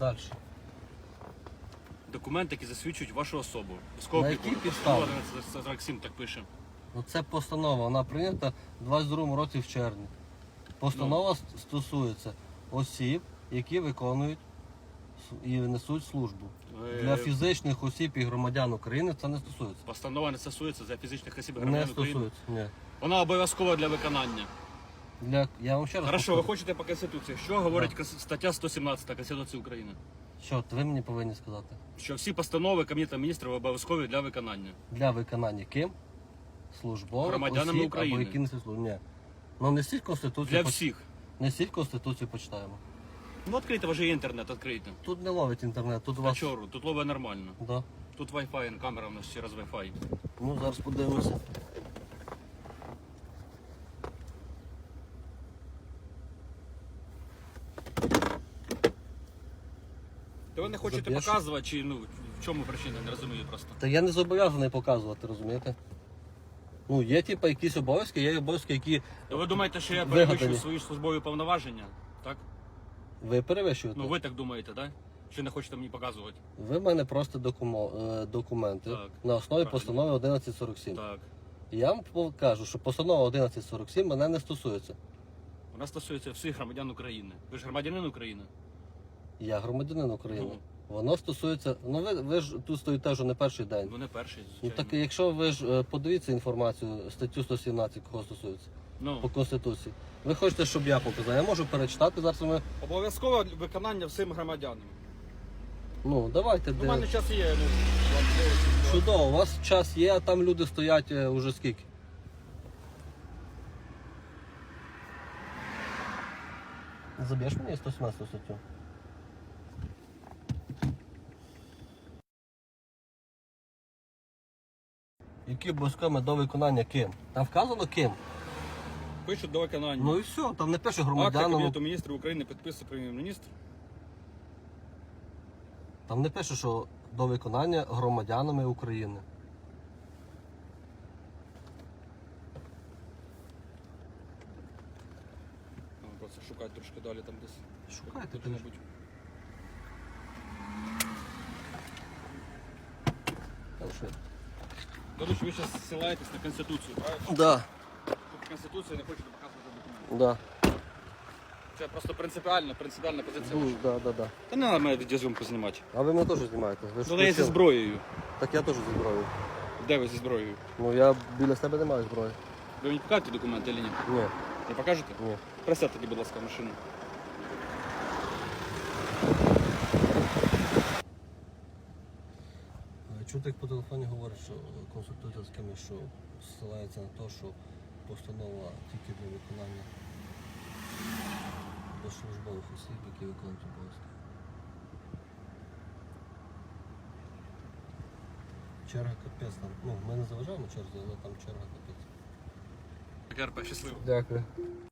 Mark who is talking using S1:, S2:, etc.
S1: Далі.
S2: Документи, які засвідчують вашу особу. Військовий
S1: На якій підставі?
S2: Постанова 47 так пише.
S1: Ну, це постанова, вона прийнята в 22 році в червні. Постанова с- стосується осіб, які виконують с- і несуть службу. Для фізичних осіб і громадян України це не стосується.
S2: Постанова не стосується за фізичних осіб і
S1: Не
S2: громадян України.
S1: стосується. Ні.
S2: Вона обов'язкова для виконання.
S1: Для... Я вам ще раз
S2: Хорошо, ви
S1: повторю.
S2: хочете по Конституції. Що говорить конс- стаття 117 Конституції України?
S1: Що от ви мені повинні сказати?
S2: Що всі постанови Кабінету міністрів обов'язкові для виконання.
S1: Для виконання ким? Службових
S2: Громадянами
S1: осіб
S2: України.
S1: або які несуть службу. Ні. Ну несіть Конституцію.
S2: Для
S1: поч-
S2: всіх.
S1: Несіть Конституцію, почитаємо.
S2: Ну відкрийте, вже є інтернет, відкрийте.
S1: Тут не ловить інтернет, тут у вас.
S2: чору, тут ловить нормально.
S1: Да.
S2: Тут Wi-Fi, камера у нас ще раз Wi-Fi.
S1: Ну зараз подивимося.
S2: То ви не хочете
S1: Заб'єш?
S2: показувати, чи ну в чому причина, не розумію просто.
S1: Та я не зобов'язаний показувати, розумієте? Ну, є типу якісь обов'язки, є обов'язки, які
S2: ви думаєте, що я
S1: Вигадані.
S2: перевищую свої службові повноваження? Так?
S1: ви перевищуєте.
S2: Ну ви так думаєте, так? Що не хочете мені показувати?
S1: Ви в мене просто докумо... е, документи
S2: Так.
S1: на основі
S2: Правильно.
S1: постанови 1147.
S2: Так.
S1: Я вам покажу, що постанова 1147 мене не стосується.
S2: Вона стосується всіх громадян України. Ви ж громадянин України?
S1: Я громадянин України.
S2: Ну.
S1: Воно стосується. Ну ви, ви ж тут стоїте вже не перший день.
S2: Ви не перший,
S1: Ну
S2: звичайно.
S1: так якщо ви ж е, подивіться інформацію, статтю 117, кого стосується,
S2: Ну,
S1: по Конституції. Ви хочете, щоб я показав? Я можу перечитати зараз. Ми...
S2: обов'язкове виконання всім громадянам.
S1: Ну, давайте.
S2: У
S1: Де...
S2: мене час є, ну,
S1: Чудово, у вас час є, а там люди стоять е, уже скільки. Заб'єш мені 117 статтю? Які обов'язкові до виконання ким? Там вказано ким?
S2: пишуть до виконання.
S1: Ну і все, там не пише
S2: Акти
S1: громадянам.
S2: Кабінету міністрів України підписує прем'єр-міністр.
S1: Там не пише, що до виконання громадянами України.
S2: Ну, Просто шукати трошки далі там десь.
S1: Шукайте,
S2: Тут,
S1: конечно.
S2: мабуть.
S1: Там що?
S2: Короче, ви зараз ссилаєтесь на Конституцію, правильно?
S1: Да,
S2: Тут Конституція не хочете показувати документи.
S1: да.
S2: Це просто принципіальна, принципіальна позиція.
S1: Ну, да, да, да.
S2: Та не треба мене відеозйомку знімати.
S1: А ви мене теж знімаєте? Ви ж
S2: Ну, я зі
S1: включили.
S2: зброєю.
S1: Так я теж зі зброєю.
S2: Де ви зі зброєю?
S1: Ну я біля себе не маю зброї.
S2: Ви мені покажете документи чи ні?
S1: Ні,
S2: Не покажете?
S1: ні.
S2: Присядьте будь ласка, в машину.
S1: Чути, як по телефоні говорить, що консультується з кимось, що ссилається на те, що постанова тільки для виконання до службових осіб, які виконують обов'язки. Черга капець там. Ну, ми не заважаємо черзі, але там черга капець.
S2: КРП, щасливо.
S1: Дякую.